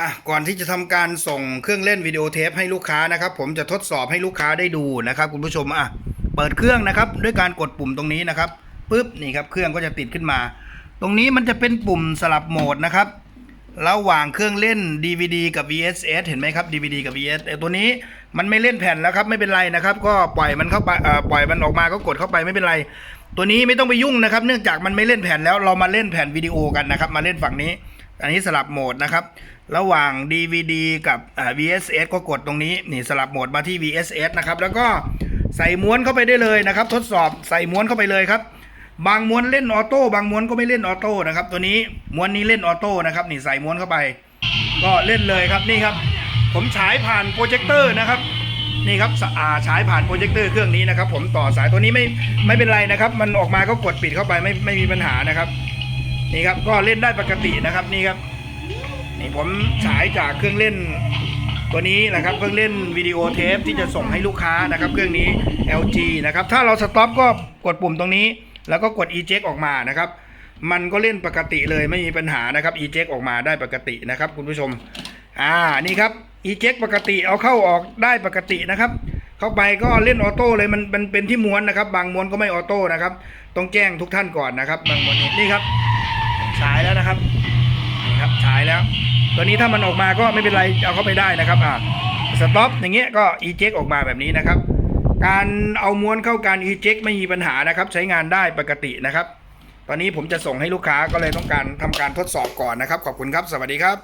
อะก่อนที่จะทำการส่งเครื่องเล่นวิดีโอเทปให้ลูกค้านะครับ ผมจะทดสอบให้ลูกค้าได้ดูนะครับคุณผู้ชมอะเปิดเครื่องนะครับด้วยการกดปุ่มตรงนี้นะครับปุ๊บนี่ครับเครื่องก็จะติดขึ้นมา ตรงนี้มันจะเป็นปุ่มสลับโหมดนะครับระหว่างเครื่องเล่น DVD กับ VSS เห็นไหมครับ DVD กับ VSS ต่ตัวนี้มันไม่เล่นแผ่นแล้วครับไม่เป็นไรนะครับ ก็ปล่อยมันเข้าไปปล่อยมันออกมาก็กดเข้าไปไม่เป็นไร ตัวนี้ไม่ต้องไปยุ่งนะครับ เนื่องจากมันไม่เล่นแผ่นแล้วเรามาเล่นแผ่นวิดีโอกันนะครับ มาเล่นฝั่งนี้ อันนี้สลับโหมดนะครับ ระหว่าง DVD กับอ่า VSS ก็กดตรงนี้นี่สลับโหมดมาที่ VSS นะครับแล้วก็ใส่ม้วนเข้าไปได้เลยนะครับ ทดสอบใส่ม้วนเข้าไปเลยครับ บางม้วนเล่นออโต้บางม้วนก็ไม่เล่นออโต้นะครับ ตัวนี้ม้วนนี้เล่นออโต้นะครับนี่ใส่ม้วนเข้าไป ก็เล่นเลยครับนี่ครับ ผมฉายผ่านโปรเจคเตอร์นะครับนี่ครับสอ่าฉายผ่านโปรเจคเตอร์เครื่องนี้นะครับ ผมต่อสายตัวนี้ไม่ไม่เป็นไรนะครับ มันออกมาก็กดปิดเข้าไปไม่ไม่มีปัญหานะครับ นี่ครับก็เล่นได้ปกตินะครับนี่ครับนี่ผมฉายจากเครื่องเล่นตัวนี้นะครับเครื่องเล่นวิดีโอเทปที่จะส่งให้ลูกค้านะครับ เครื่องนี้ LG นะครับถ้าเราสต็อปก็กดปุ่มตรงนี้ แล้วก็กด eject ออกมานะครับ มันก็เล่นปกติเลยไม่มีปัญหานะครับ eject ออกมาได้ปกตินะครับ คุณผู้ชมอ่านี่ครับ eject ปกติเอาเข้าออกได้ปกตินะครับ เข้าไปก็เล่นออโต้เลยมันมันเป็นที่ม้วนนะครับ บางม้วนก็ไม่ออโต้นะครับต้องแจ้งทุกท่านก่อนนะครับ บางม้วนนี้นี่ครับ ฉายแล้วนะครับนี่ครับฉายแล้ว ตัวนี้ถ้ามันออกมาก็ไม่เป็นไรเอาเข้าไปได้นะครับอ่าสต็อปอย่างเงี้ยก็อีเจ็กออกมาแบบนี้นะครับ การเอาม้วนเข้าการอีเจ็กไม่มีปัญหานะครับ ใช้งานได้ปกตินะครับ ตอนนี้ผมจะส่งให้ลูกค้าก็เลยต้องการทำการทดสอบก่อนนะครับ ขอบคุณครับ สวัสดีครับ